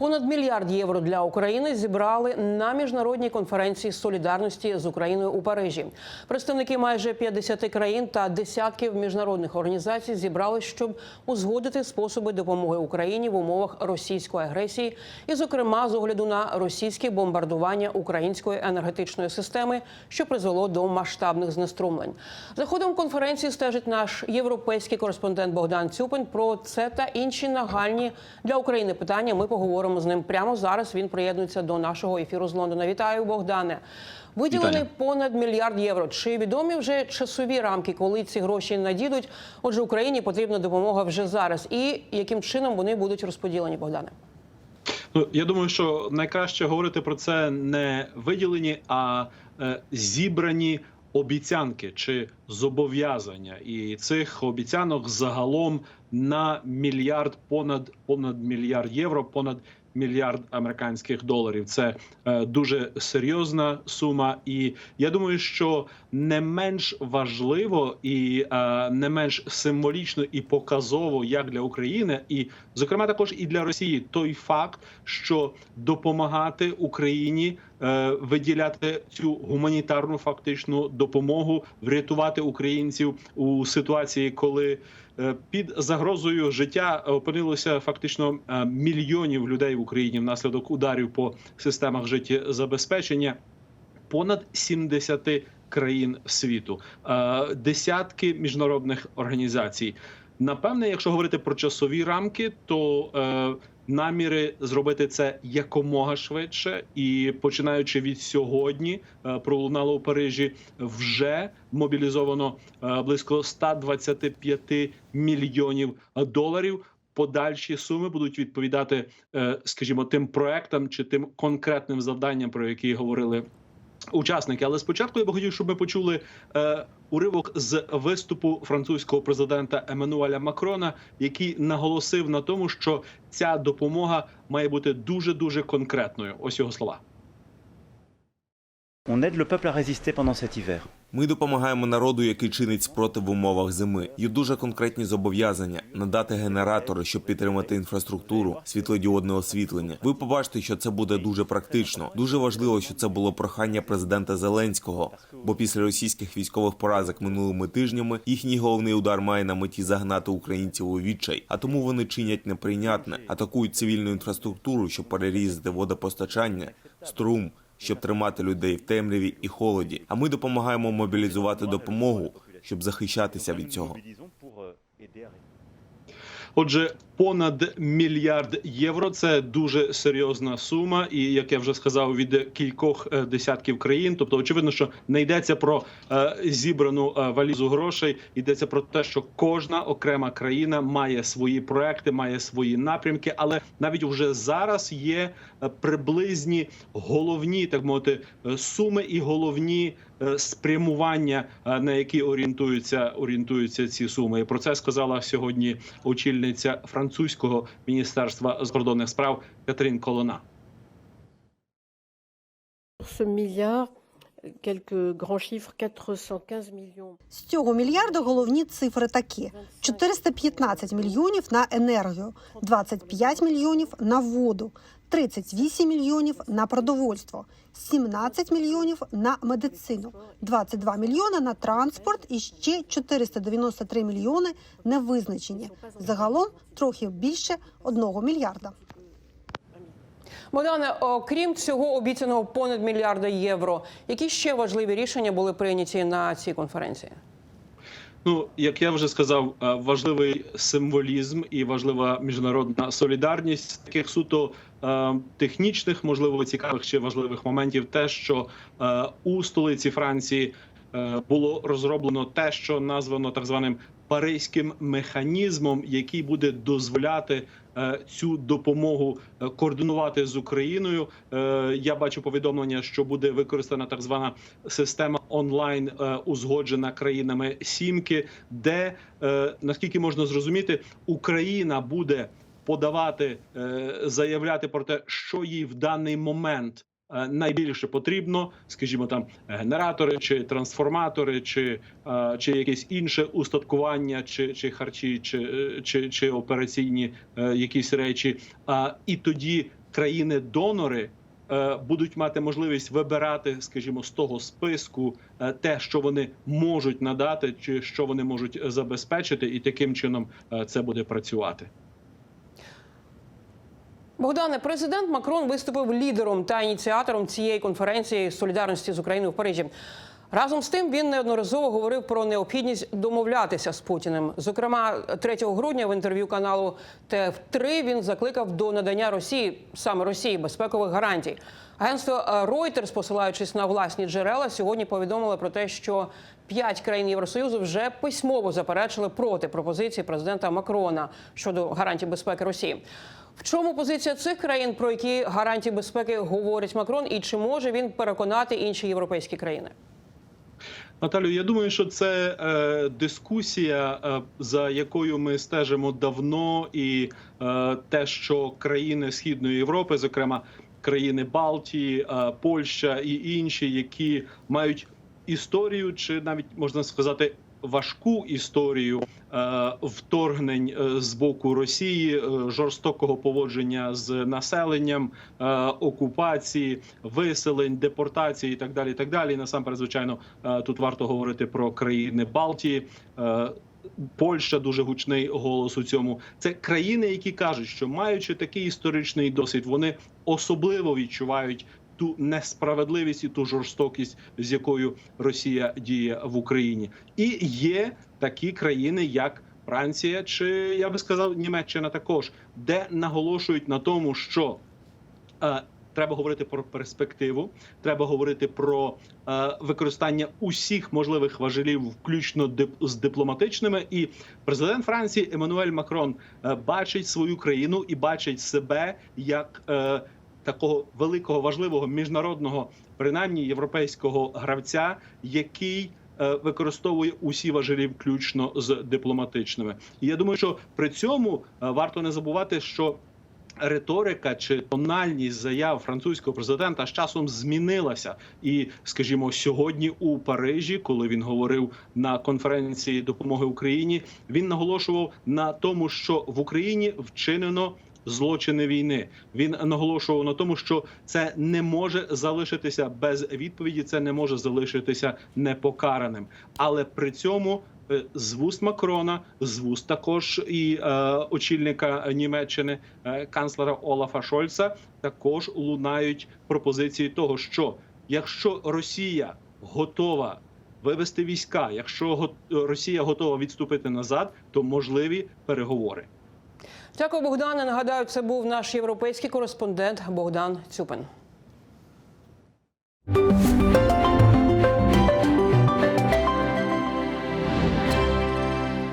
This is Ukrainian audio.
Понад мільярд євро для України зібрали на міжнародній конференції солідарності з Україною у Парижі. Представники майже 50 країн та десятків міжнародних організацій зібрались, щоб узгодити способи допомоги Україні в умовах російської агресії, і, зокрема, з огляду на російське бомбардування української енергетичної системи, що призвело до масштабних знеструмлень. За ходом конференції стежить наш європейський кореспондент Богдан Цюпин. Про це та інші нагальні для України питання. Ми поговоримо з ним прямо зараз. Він приєднується до нашого ефіру з Лондона. Вітаю, Богдане. Виділений Вітаю. понад мільярд євро. Чи відомі вже часові рамки, коли ці гроші надійдуть? Отже, Україні потрібна допомога вже зараз. І яким чином вони будуть розподілені, Богдане? Ну я думаю, що найкраще говорити про це не виділені, а е, зібрані обіцянки чи зобов'язання. І цих обіцянок загалом на мільярд понад понад мільярд євро, понад мільярд американських доларів. Це е, дуже серйозна сума, і я думаю, що не менш важливо і е, не менш символічно і показово як для України, і зокрема також і для Росії той факт, що допомагати Україні е, виділяти цю гуманітарну фактичну допомогу, врятувати українців у ситуації, коли під загрозою життя опинилося фактично е, мільйонів людей в Україні внаслідок ударів по системах життєзабезпечення. Понад 70 країн світу, е, десятки міжнародних організацій. Напевне, якщо говорити про часові рамки, то е, наміри зробити це якомога швидше, і починаючи від сьогодні, е, пролунало у Парижі, вже мобілізовано е, близько 125 мільйонів доларів. Подальші суми будуть відповідати, е, скажімо, тим проектам чи тим конкретним завданням, про які говорили учасники. Але спочатку я би хотів, щоб ми почули е, уривок з виступу французького президента Еммануеля Макрона, який наголосив на тому, що ця допомога має бути дуже дуже конкретною. Ось його слова. On aide le peuple à résister pendant cet hiver. Ми допомагаємо народу, який чинить спротив в умовах зими. Є дуже конкретні зобов'язання надати генератори, щоб підтримати інфраструктуру, світлодіодне освітлення. Ви побачите, що це буде дуже практично. Дуже важливо, що це було прохання президента Зеленського. Бо після російських військових поразок минулими тижнями їхній головний удар має на меті загнати українців у відчай. А тому вони чинять неприйнятне, атакують цивільну інфраструктуру, щоб перерізати водопостачання, струм щоб тримати людей в темряві і холоді. А ми допомагаємо мобілізувати допомогу, щоб захищатися від цього. Отже, понад мільярд євро це дуже серйозна сума, і як я вже сказав, від кількох е, десятків країн. Тобто, очевидно, що не йдеться про е, зібрану е, валізу грошей, йдеться про те, що кожна окрема країна має свої проекти, має свої напрямки, але навіть вже зараз є приблизні головні, так мовити, суми і головні. Спрямування на які орієнтуються орієнтуються ці суми, і про це сказала сьогодні очільниця французького міністерства закордонних справ Катерин Колона. ce milliard, quelques grands chiffres, 415 millions. З цього мільярда головні цифри такі: 415 мільйонів на енергію, 25 мільйонів на воду, 38 мільйонів на продовольство, 17 мільйонів на медицину, 22 мільйони на транспорт і ще 493 мільйони невизначені. Загалом трохи більше 1 мільярда. Богдане, окрім цього обіцяного понад мільярда євро, які ще важливі рішення були прийняті на цій конференції? Ну, як я вже сказав, е, важливий символізм і важлива міжнародна солідарність таких суто е, технічних, можливо, цікавих чи важливих моментів, те, що е, у столиці Франції було розроблено те, що названо так званим паризьким механізмом, який буде дозволяти е, цю допомогу е, координувати з Україною. Е, Я бачу повідомлення, що буде використана так звана система онлайн узгоджена країнами сімки, де наскільки можна зрозуміти, Україна буде подавати, заявляти про те, що їй в даний момент. Е, Найбільше потрібно, скажімо, там генератори, чи трансформатори, чи, е, чи якесь інше устаткування, чи, чи харчі, чи, е, чи, чи операційні якісь речі. І тоді країни-донори будуть мати можливість вибирати, скажімо, з того списку те, що вони можуть надати, чи що вони можуть забезпечити, і таким чином це буде працювати. Богдане, президент Макрон виступив лідером та ініціатором цієї конференції солідарності з Україною в Парижі. Разом з тим він неодноразово говорив про необхідність домовлятися з Путіним. Зокрема, 3 грудня в інтерв'ю каналу ТФ3 він закликав до надання Росії саме Росії безпекових гарантій. Агентство Reuters, посилаючись на власні джерела, сьогодні повідомило про те, що п'ять країн Євросоюзу вже письмово заперечили проти пропозиції президента Макрона щодо гарантій безпеки Росії. В чому позиція цих країн, про які гарантії безпеки говорить Макрон, і чи може він переконати інші європейські країни? Наталю, я думаю, що це е, дискусія, е, за якою ми стежимо давно, і е, те, що країни Східної Європи, зокрема країни Балтії, е, Польща і інші, які мають історію, чи навіть можна сказати. Важку історію е, вторгнень е, з боку Росії, е, жорстокого поводження з населенням, е, окупації, виселень, депортації і так далі. І так далі. І насамперед, звичайно, е, тут варто говорити про країни Балтії. Е, Польща дуже гучний голос у цьому. Це країни, які кажуть, що маючи такий історичний досвід, вони особливо відчувають ту несправедливість і ту жорстокість, з якою Росія діє в Україні, і є такі країни, як Франція, чи я би сказав, Німеччина також, де наголошують на тому, що е, треба говорити про перспективу, треба говорити про е, використання усіх можливих важелів, включно дип- з дипломатичними. І президент Франції Еммануель Макрон е, бачить свою країну і бачить себе як е, такого великого важливого міжнародного, принаймні європейського гравця, який е, використовує усі важелі, включно з дипломатичними. І я думаю, що при цьому е, варто не забувати, що риторика чи тональність заяв французького президента з часом змінилася. І, скажімо, сьогодні у Парижі, коли він говорив на конференції допомоги Україні, він наголошував на тому, що в Україні вчинено. Злочини війни він наголошував на тому, що це не може залишитися без відповіді, це не може залишитися непокараним. Але при цьому е, з вуст Макрона, з вуст також і е, очільника Німеччини, е, канцлера Олафа Шольца, також лунають пропозиції того, що якщо Росія готова вивести війська, якщо Росія готова відступити назад, то можливі переговори. Дякую, Богдане. Нагадаю, це був наш європейський кореспондент Богдан Цюпин.